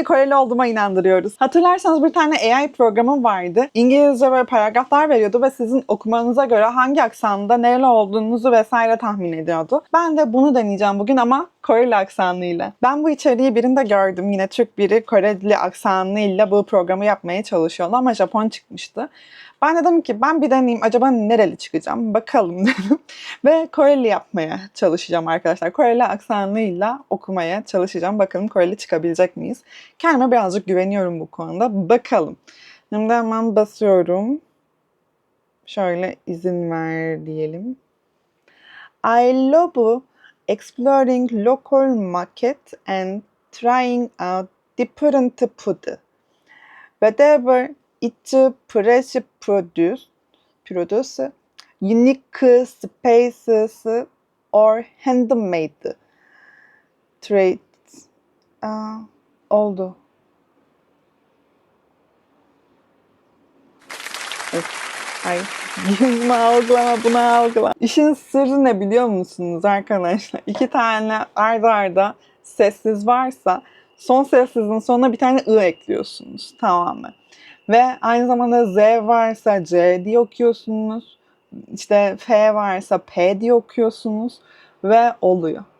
AI'yi Koreli olduğuma inandırıyoruz. Hatırlarsanız bir tane AI programı vardı. İngilizce böyle paragraflar veriyordu ve sizin okumanıza göre hangi aksanda nereli olduğunuzu vesaire tahmin ediyordu. Ben de bunu deneyeceğim bugün ama Koreli aksanıyla. Ben bu içeriği birinde gördüm. Yine Türk biri Koreli aksanıyla bu programı yapmaya çalışıyordu ama Japon çıkmıştı. Ben dedim ki ben bir deneyeyim acaba nereli çıkacağım bakalım dedim. Ve Koreli yapmaya çalışacağım arkadaşlar. Koreli aksanıyla okumaya çalışacağım. Bakalım Koreli çıkabilecek miyiz? Kendime birazcık güveniyorum bu konuda. Bakalım. Şimdi hemen basıyorum. Şöyle izin ver diyelim. I love exploring local market and trying out different food. Whatever it fresh produce, produce unique spaces or handmade traits. Aa, oldu. Öf, Ay, yüzümü algılama, bunu algılama. İşin sırrı ne biliyor musunuz arkadaşlar? İki tane arda arda sessiz varsa son sessizin sonuna bir tane ı ekliyorsunuz tamamen. Ve aynı zamanda Z varsa C diye okuyorsunuz. İşte F varsa P diye okuyorsunuz ve oluyor.